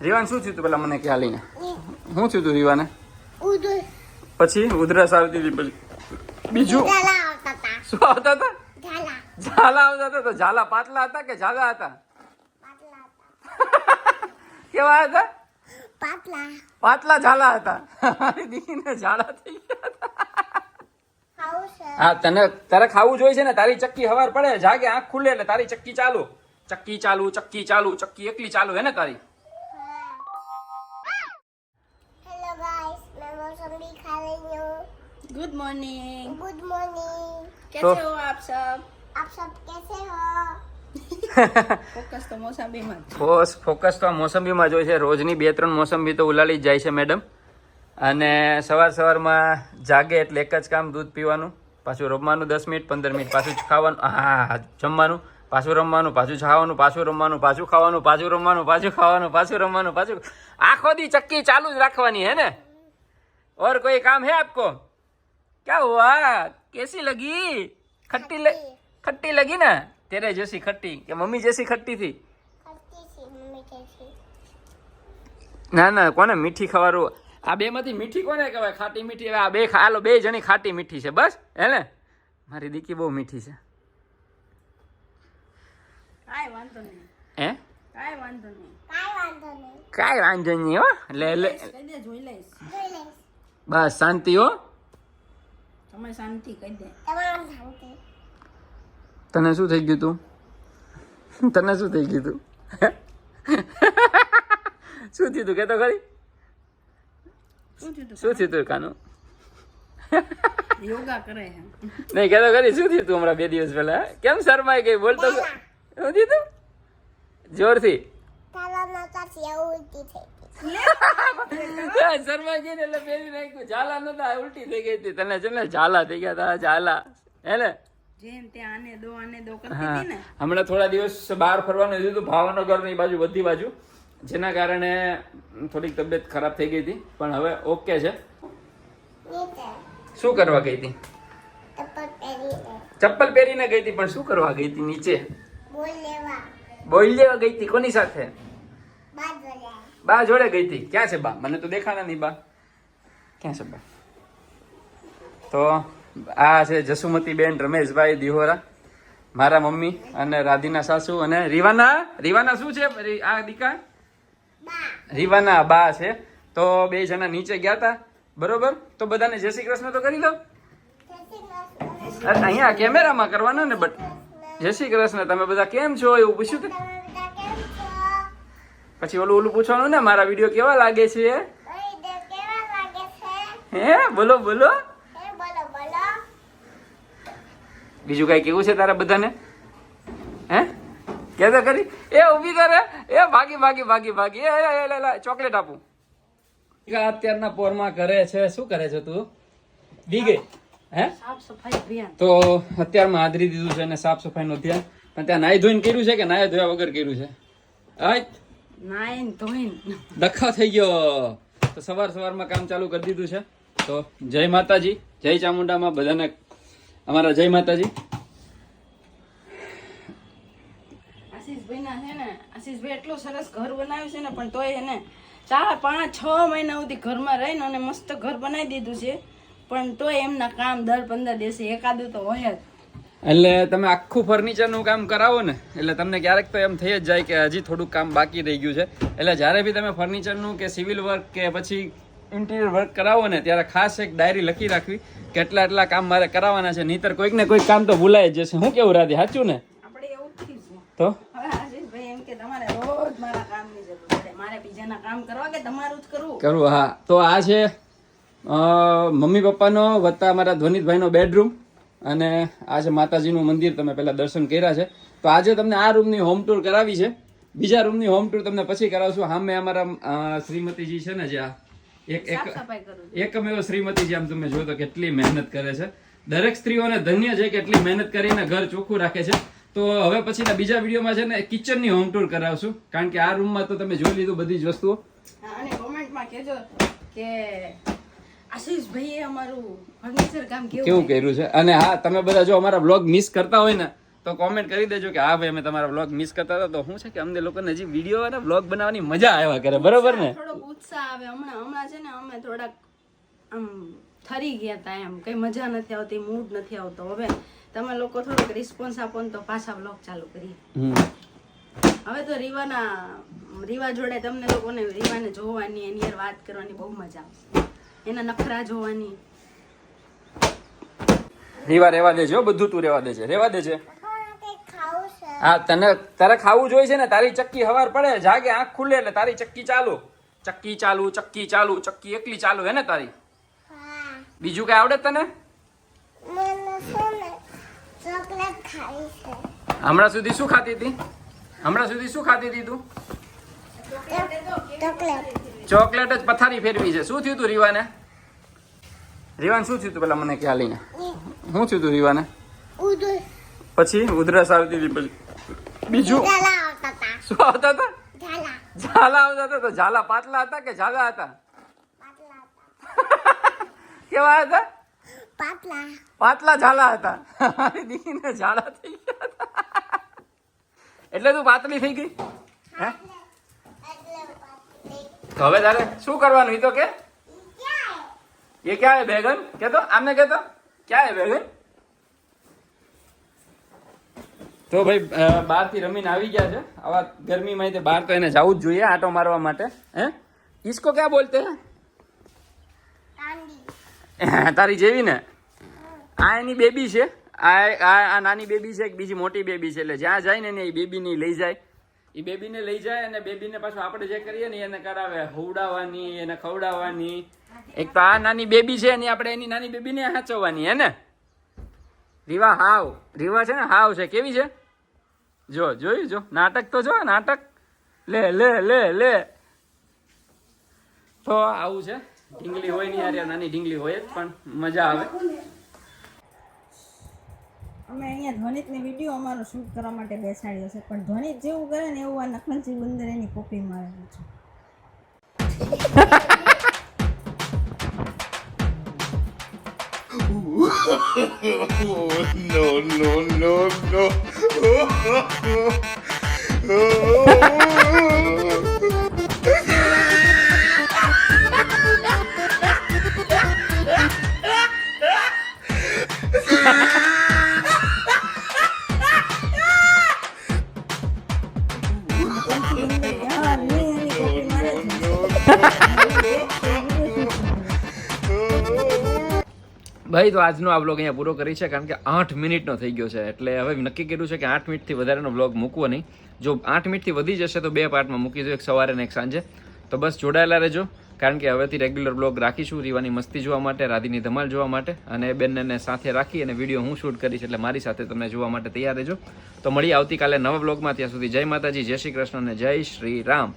રીવાન શું થયું પેલા મને ખ્યાલ લઈને શું થયું તું રીવાને? પછી ઉધરસ આવતી હતી પછી બીજું? શું આવતા હતા? ઝાલા. ઝાલા આવતા હતા તો ઝાલા પાતલા હતા કે ઝાલા હતા? કેવા હતા? પાતલા. પાતલા ઝાલા હતા. મારી દીકરીને ઝાલા થઈ ગયા હતા. હા તને તારે ખાવું જોઈએ છે ને તારી ચક્કી હવાર પડે જાગે આંખ ખુલે એટલે તારી ચક્કી ચાલુ. ચક્કી ચાલુ ચક્કી ચાલુ ચક્કી એકલી ચાલુ હે ને તારી? गुड मॉर्निंग गुड मॉर्निंग कैसे तो- हो आप सब आप सब कैसे हो फोकस तो मौसमी मत ફોસ ફોકસ તો આ મોસંબીમાં જ હોય છે રોજની બે ત્રણ મોસંબી તો ઉલાળી જ જાય છે મેડમ અને સવાર સવારમાં જાગે એટલે એક જ કામ દૂધ પીવાનું પાછું રમવાનું દસ મિનિટ પંદર મિનિટ પાછું ખાવાનું હા જમવાનું પાછું રમવાનું પાછું ખાવાનું પાછું રમવાનું પાછું ખાવાનું પાછું રમવાનું પાછું ખાવાનું પાછું રમવાનું પાછું આખો દી ચક્કી ચાલુ જ રાખવાની હે ને और कोई काम है आपको क्या हुआ कैसी लगी खट्टी ल... खट्टी लगी ना तेरे जैसी खट्टी कि मम्मी जैसी खट्टी थी करती थी मम्मी कैसी ના ના કોને મીઠી ખવારું આ બે માંથી મીઠી કોને કહેવાય ખાટી મીઠી હવે આ બે ખા- આલો બે જણી ખાટી મીઠી છે બસ હે ને મારી દીકી બહુ મીઠી છે કાંઈ વાંધો નહીં હે કાંઈ વાંધો નહીં કાંઈ વાંધો નહીં કાંઈ વાંધો નહીં હો એટલે એટલે કહી દે જોઈ લઈશ જોઈ લઈશ બસ શાંતિ હો તમે શાંતિ કહી દે. શાંતિ. તને શું થઈ ગયું તું? તને શું થઈ ગયું તું? શું થયું તું? કહેતો ખરી. શું થયું તું? કાનું? યોગા કરે નહીં કહેતો ખરી શું થયું તું હમણાં બે દિવસ પહેલા? કેમ શરમાઈ ગઈ? બોલતો શું થયું તું? જોરથી. તારા નતા ઉલટી થઈ ગઈ શર્મા ગઈ એટલે પહેરી નાખ્યું. ઝાલા નતા ઉલટી થઈ ગઈ હતી. તને છે ને ઝાલા થઈ ગયા તા ઝાલા. હે ને? જેમ તે આને દો આને દો કરતી હા. હતી ને. હમણાં થોડા દિવસ બહાર ફરવાનું હતું ભાવનગરની બાજુ બધી બાજુ. જેના કારણે થોડીક તબિયત ખરાબ થઈ ગઈ હતી. પણ હવે ઓકે છે. શું કરવા ગઈ હતી? ચપ્પલ પહેરીને ગઈ હતી પણ શું કરવા ગઈ હતી નીચે? બોલ લેવા ગઈ હતી કોની સાથે? બા જોડે ગઈ હતી. ક્યાં છે બા? મને તો દેખાણા નહીં બા. ક્યાં છે બા? તો આ છે જસુમતી બેન રમેશભાઈ દિહોરા, મારા મમ્મી અને રાધીના સાસુ અને રીવાના રીવાના શું છે? આ દીકા? રીવાના બા છે. તો બે જણા નીચે ગયા હતા બરોબર? તો બધાને જય શ્રી કૃષ્ણ તો કરી દો અહીંયા કેમેરામાં કરવાના ને બટ જય શ્રી કૃષ્ણ, તમે બધા કેમ છો? એવું પૂછ્યું તે તમે બધા કેમ છો પછી ઓલું ઓલું પૂછવાનું ને મારા વીડિયો કેવા લાગે છે? ઓય દેવ કેવા લાગે છે? હે? બોલો બોલો. હે બોલો બોલો. બીજું કઈ કેવું છે તારા બધાને? હે? કેતો કરી એ ઊભી કરે એ. ભાગી ભાગી ભાગી ભાગી. એ લે, લે, ચોકલેટ આપું. અત્યારના પોરમાં કરે છે. શું કરે છે તું? ગઈ? હે? સાફ સફાઈ અભિયાન. તો અત્યારમાં હાજરી દીધું છે અને સાફ સફાઈનું ધ્યાન પણ ત્યાં નાઈ ધોઈને કર્યું છે કે નાયા ધોયા વગર કર્યું છે? આય નાઈન ધોઈન ડખા થઈ ગયો. તો સવાર સવારમાં કામ ચાલુ કરી દીધું છે. તો જય માતાજી જય ચામુંડામાં બધાને અમારા જય માતાજી. આશીષભાઈ ના છે ને આશીષભાઈ એટલું સરસ ઘર બનાવ્યું છે ને પણ તોય એને ચાર પાંચ છ મહિના સુધી ઘરમાં રહીને અને મસ્ત ઘર બનાવી દીધું છે. પણ તોય એમના કામ દર પંદર દિવસે એકાદું તો હોય જ. એટલે તમે આખું ફર્નિચરનું કામ કરાવો ને એટલે તમને ક્યારેક તો એમ થઈ જ જાય કે હજી થોડુંક કામ બાકી રહી ગયું છે. એટલે જ્યારે બી તમે ફર્નિચરનું કે સિવિલ વર્ક કે પછી ઇન્ટિરિયર વર્ક કરાવો ને ત્યારે ખાસ એક ડાયરી લખી રાખવી કે એટલા એટલા કામ મારે કરાવવાના છે નહીતર કોઈક ને કોઈક કામ તો ભૂલાય જ જશે. હું કેવું રાધી સાચું ને? તો? કરવું હા. તો આ છે મમ્મી પપ્પાનો વત્તા મારા ધ્વનિતભાઈનો બેડરૂમ અને આ છે માતાજીનું મંદિર તમે પહેલા દર્શન કર્યા છે તો આજે તમને આ રૂમની હોમ ટૂર કરાવી છે. બીજા રૂમની હોમ ટૂર તમને પછી કરાવશું. સામે અમારા શ્રીમતીજી છે ને જે આ એક એક સાફ સફાઈ કરું એકમેવ શ્રીમતીજી આમ તમે જોયો તો કેટલી મહેનત કરે છે. દરેક સ્ત્રીઓને ધન્ય છે કે એટલી મહેનત કરીને ઘર ચોખ્ખું રાખે છે. તો હવે પછીના બીજા વિડીયોમાં છે ને કિચનની હોમ ટૂર કરાવશું. કારણ કે આ રૂમમાં તો તમે જોઈ લીધું બધી જ વસ્તુઓ. અને કોમેન્ટમાં કહેજો કે આશીષભાઈએ અમારું ફર્નિચર કામ કેવું કેવું કર્યું? છે? અને હા તમે બધા જો અમારા બ્લોગ મિસ કરતા હોય ને તો કોમેન્ટ કરી દેજો કે હા ભાઈ અમે તમારા વ્લોગ મિસ કરતા હતા. તો શું છે કે અમને લોકોને હજી વીડિયો અને વ્લોગ બનાવવાની મજા આવ્યા કરે બરોબર ને? થોડોક ઉત્સાહ આવે. હમણાં હમણાં છે ને અમે થોડાક આમ થરી ગયા હતા એમ. કઈ મજા નથી આવતી મૂડ નથી આવતો. હવે તમે લોકો થોડોક રિસ્પોન્સ આપો ને તો પાછા વ્લોગ ચાલુ કરીએ. હવે તો રીવાના રીવા જોડે તમને લોકોને રીવાને જોવાની એની વાત કરવાની બહુ મજા આવશે. એના નખરા જોવાની. રીવા રેવા દેજો બધું તું રેવા દેજે રેવા દેજે. હા કંઈક ખાવું છે. હા તને તારે ખાવું જોઈએ છે ને તારી ચક્કી હવાર પડે જાગે આંખ ખુલે એટલે તારી ચક્કી ચાલુ. ચક્કી ચાલુ ચક્કી ચાલુ ચક્કી એકલી ચાલુ હે ને તારી? બીજું કઈ આવડે તને? હમણાં સુધી શું ખાતી હતી? હમણાં સુધી શું ખાતી હતી તું? ચોકલેટ. ચોકલેટ જ પથારી ફેરવી છે. શું થયું તું રીવાને? રીવાન શું થયું તું પેલા મને ખ્યાલ ને શું થયું તું રીવાને? પછી ઉધરસ આવતી હતી, પછી બીજું? શું આવતા હતા? ઝાલા આવતા હતા તો ઝાલા પાતલા હતા કે ઝાલા હતા? કેવા હતા? પાતલા ઝાલા હતા. મારી દીકરીને ઝાલા થઈ ગયા એટલે તું પાતળી થઈ ગઈ? હે? હવે તારે શું કરવાનું? એ તો કે? એ ક્યાં હે બેગન કેતો? આમને કેતો? ક્યાં હે બેગન તો ભાઈ બહારથી રમીને આવી ગયા છે. આવા ગરમીમાં તે બહાર તો એને જવું જ જોઈએ આટો મારવા માટે. હે? ઈસકો ક્યાં બોલતે? તારી જેવી ને? આ એની બેબી છે. આ આ નાની બેબી છે કે બીજી મોટી બેબી છે. એટલે જ્યાં જાય ને એ બેબી બેબીની લઈ જાય. એ બેબીને લઈ જાય અને બેબીને પાછું આપણે જે કરીએ ને એને કરાવે. હવડાવવાની, એને ખવડાવવાની. એક તો આ નાની બેબી છે એની આપણે એની નાની બેબીને હાચવવાની, હે ને? રીવા હાવ. રીવા છે ને હાવ છે. કેવી છે? જો, જોયું, જો. નાટક તો જો, નાટક. લે લે લે લે. તો આવું છે. ઢીંગલી હોય નહીં યાર નાની ઢીંગલી હોય જ, પણ મજા આવે. અમે અહીંયા ધ્વનિતની વીડિયો અમારો શૂટ કરવા માટે બેસાડ્યો છે પણ ધ્વનિત જેવું કરે ને એવું આ નખમનસિંહ બંદર એની કોપી મારેલું છે no, no, no, no. ભાઈ, તો આજનો આ બ્લોગ અહીંયા પૂરો કરી છે કારણ કે આઠ મિનિટનો થઈ ગયો છે. એટલે હવે નક્કી કર્યું છે કે આઠ મિનિટથી વધારેનો બ્લોગ મૂકવો નહીં. જો આઠ મિનિટથી વધી જશે તો બે પાર્ટમાં મૂકી દો એક સવારે ને એક સાંજે. તો બસ જોડાયેલા રહેજો, કારણ કે હવેથી રેગ્યુલર બ્લોગ રાખીશું રીવાની મસ્તી જોવા માટે, રાધીની ધમાલ જોવા માટે, અને બંનેને સાથે રાખી અને વીડિયો હું શૂટ કરીશ, એટલે મારી સાથે તમને જોવા માટે તૈયાર રહેજો. તો મળીએ આવતીકાલે નવા બ્લોગમાં ત્યાં સુધી જય માતાજી, જય શ્રી કૃષ્ણ અને જય શ્રી રામ.